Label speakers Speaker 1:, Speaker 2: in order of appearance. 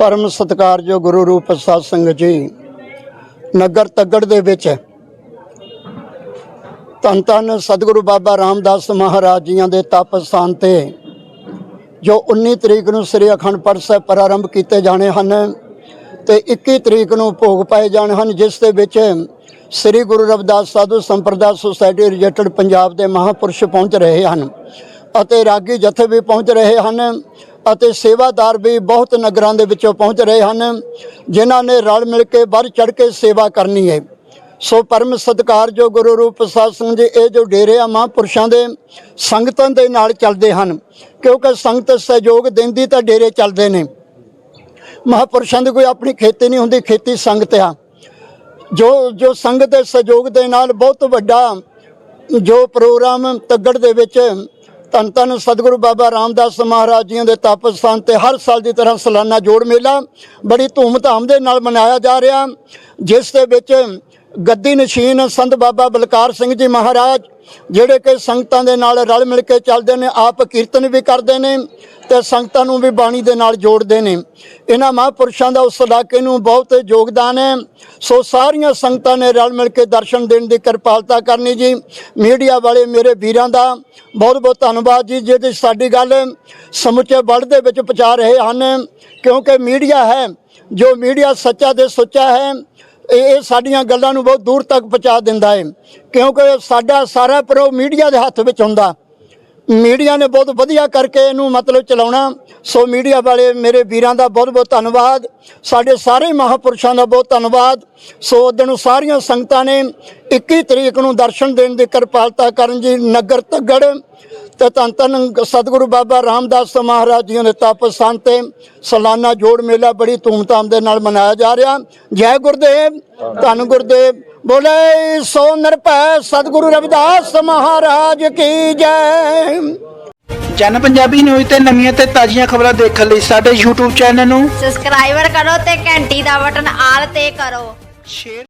Speaker 1: ਪਰਮ ਸਤਿਕਾਰਯੋਗ ਗੁਰੂ ਰੂਪ ਸਾਧ ਸੰਗਤ ਜੀ, ਨਗਰ ਤੱਗੜ ਦੇ ਵਿੱਚ ਧੰਨ ਧੰਨ ਸਤਿਗੁਰੂ ਬਾਬਾ ਰਾਮਦਾਸ ਮਹਾਰਾਜ ਜੀਆਂ ਦੇ ਤਪ ਸਥਾਨ ਤੇ ਜੋ 19 ਤਰੀਕ ਨੂੰ ਸ੍ਰੀ ਅਖੰਡ ਪਾਠ ਸਾਹਿਬ ਪ੍ਰਾਰੰਭ ਕੀਤੇ ਜਾਣੇ ਹਨ ਤੇ 21 ਤਰੀਕ ਨੂੰ ਭੋਗ ਪਾਏ ਜਾਣੇ ਹਨ, ਜਿਸ ਦੇ ਵਿੱਚ ਸ੍ਰੀ ਗੁਰੂ ਰਵਿਦਾਸ ਸਾਧੂ ਸੰਪਰਦਾ ਸੁਸਾਇਟੀ ਰਿਜੈਕਟਡ ਪੰਜਾਬ ਦੇ ਮਹਾਪੁਰਸ਼ ਪਹੁੰਚ ਰਹੇ ਹਨ ਅਤੇ ਰਾਗੀ ਜਥੇ ਵੀ ਪਹੁੰਚ ਰਹੇ ਹਨ। ਅਤੇ ਸੇਵਾਦਾਰ ਵੀ ਬਹੁਤ ਨਗਰਾਂ ਦੇ ਵਿੱਚੋਂ ਪਹੁੰਚ ਰਹੇ ਹਨ, ਜਿਨ੍ਹਾਂ ਨੇ ਰਲ ਮਿਲ ਕੇ ਵੱਧ ਚੜ ਕੇ ਸੇਵਾ ਕਰਨੀ ਹੈ। ਸੋ ਪਰਮ ਸਤਿਕਾਰ ਜੋ ਗੁਰੂ ਰੂਪ ਪ੍ਰਸਾਦ ਸਿੰਘ ਜੀ, ਇਹ ਜੋ ਡੇਰੇ ਆ ਮਹਾਂਪੁਰਸ਼ਾਂ ਦੇ, ਸੰਗਤਾਂ ਦੇ ਨਾਲ ਚੱਲਦੇ ਹਨ, ਕਿਉਂਕਿ ਸੰਗਤ ਸਹਿਯੋਗ ਦਿੰਦੀ ਤਾਂ ਡੇਰੇ ਚੱਲਦੇ ਨੇ। ਮਹਾਂਪੁਰਸ਼ਾਂ ਦੀ ਕੋਈ ਆਪਣੀ ਖੇਤੀ ਨਹੀਂ ਹੁੰਦੀ, ਖੇਤੀ ਸੰਗਤ ਆ। ਜੋ ਜੋ ਸੰਗਤ ਦੇ ਸਹਿਯੋਗ ਦੇ ਨਾਲ ਬਹੁਤ ਵੱਡਾ ਜੋ ਪ੍ਰੋਗਰਾਮ ਤੱਗੜ ਦੇ ਵਿੱਚ ਧੰਨ ਧੰਨ ਸਤਿਗੁਰੂ ਬਾਬਾ ਰਾਮਦਾਸ ਮਹਾਰਾਜ ਜੀਆਂ ਦੇ ਤਪ ਸਥਾਨ ਤੇ ਹਰ ਸਾਲ ਦੀ ਤਰ੍ਹਾਂ ਸਾਲਾਨਾ ਜੋੜ ਮੇਲਾ ਬੜੀ ਧੂਮ-ਧਾਮ ਦੇ ਨਾਲ ਮਨਾਇਆ ਜਾ ਰਿਹਾ, ਜਿਸ ਦੇ ਵਿੱਚ ਗੱਦੀ ਨਸ਼ੀਨ ਸੰਤ ਬਾਬਾ ਬਲਕਾਰ ਸਿੰਘ ਜੀ ਮਹਾਰਾਜ, ਜਿਹੜੇ ਕਿ ਸੰਗਤਾਂ ਦੇ ਨਾਲ ਰਲ ਮਿਲ ਕੇ ਚੱਲਦੇ ਨੇ, ਆਪ ਕੀਰਤਨ ਵੀ ਕਰਦੇ ਨੇ ਤੇ ਸੰਗਤਾਂ ਨੂੰ ਵੀ ਬਾਣੀ ਦੇ ਨਾਲ ਜੋੜਦੇ ਨੇ। ਇਹਨਾਂ ਮਹਾਂਪੁਰਸ਼ਾਂ ਦਾ ਉਸ ਇਲਾਕੇ ਨੂੰ ਬਹੁਤ ਯੋਗਦਾਨ ਹੈ। ਸੋ ਸਾਰੀਆਂ ਸੰਗਤਾਂ ਨੇ ਰਲ ਮਿਲ ਕੇ ਦਰਸ਼ਨ ਦੇਣ ਦੀ ਕਿਰਪਾਲਤਾ ਕਰਨੀ ਜੀ। ਮੀਡੀਆ ਵਾਲੇ ਮੇਰੇ ਵੀਰਾਂ ਦਾ ਬਹੁਤ ਬਹੁਤ ਧੰਨਵਾਦ ਜੀ, ਜਿਹਦੇ ਸਾਡੀ ਗੱਲ ਸਮੁੱਚੇ ਵਰਲਡ ਦੇ ਵਿੱਚ ਪਹੁੰਚਾ ਰਹੇ ਹਨ। ਕਿਉਂਕਿ ਮੀਡੀਆ ਹੈ, ਜੋ ਮੀਡੀਆ ਸੱਚਾ ਤੇ ਸੁੱਚਾ ਹੈ ਇਹ ਸਾਡੀਆਂ ਗੱਲਾਂ ਨੂੰ ਬਹੁਤ ਦੂਰ ਤੱਕ ਪਹੁੰਚਾ ਦਿੰਦਾ ਹੈ। ਕਿਉਂਕਿ ਸਾਡਾ ਸਾਰਾ ਪ੍ਰੋ ਮੀਡੀਆ ਦੇ ਹੱਥ ਵਿੱਚ ਹੁੰਦਾ। ਮੀਡੀਆ ਨੇ ਬਹੁਤ ਵਧੀਆ ਕਰਕੇ ਇਹਨੂੰ ਮਤਲਬ ਚਲਾਉਣਾ। ਸੋ ਮੀਡੀਆ ਵਾਲੇ ਮੇਰੇ ਵੀਰਾਂ ਦਾ ਬਹੁਤ ਬਹੁਤ ਧੰਨਵਾਦ। ਸਾਡੇ ਸਾਰੇ ਮਹਾਪੁਰਸ਼ਾਂ ਦਾ ਬਹੁਤ ਧੰਨਵਾਦ। ਸੋ ਉਦੋਂ ਨੂੰ ਸਾਰੀਆਂ ਸੰਗਤਾਂ ਨੇ 21 ਤਰੀਕ ਨੂੰ ਦਰਸ਼ਨ ਦੇਣ ਦੀ ਕਿਰਪਾਲਤਾ ਕਰਨ ਜੀ, ਨਗਰ ਤੱਗੜ ਤੇ ਧੰਨ ਧੰਨ ਸਤਿਗੁਰੂ ਬਾਬਾ ਰਾਮਦਾਸ ਮਹਾਰਾਜ ਜੀ ਦੇ ਤਪ ਸਥਾਨ ਤੇ ਸਾਲਾਨਾ ਜੋੜ ਮੇਲਾ ਬੜੀ ਧੂਮਧਾਮ ਦੇ ਨਾਲ ਮਨਾਇਆ ਜਾ ਰਿਹਾ। ਜੈ ਗੁਰਦੇਵ, ਧੰਨ ਗੁਰਦੇਵ। ਬੋਲੇ ਸੋ ਨਿਰਭੈ ਸਤਿਗੁਰੂ ਰਵਿਦਾਸ ਮਹਾਰਾਜ ਕੀ ਜੈ।
Speaker 2: ਜਨ ਪੰਜਾਬੀ ਨਿਊਜ਼ ਤੇ ਨਵੀਆਂ ਤੇ ਤਾਜ਼ੀਆਂ ਖਬਰਾਂ ਦੇਖਣ ਲਈ ਸਾਡੇ YouTube ਚੈਨਲ ਨੂੰ
Speaker 3: ਸਬਸਕ੍ਰਾਈਬਰ ਕਰੋ ਤੇ ਘੰਟੀ ਦਾ ਬਟਨ ਆਲ ਤੇ ਕਰੋ।
Speaker 2: ਸ਼ੇਅਰ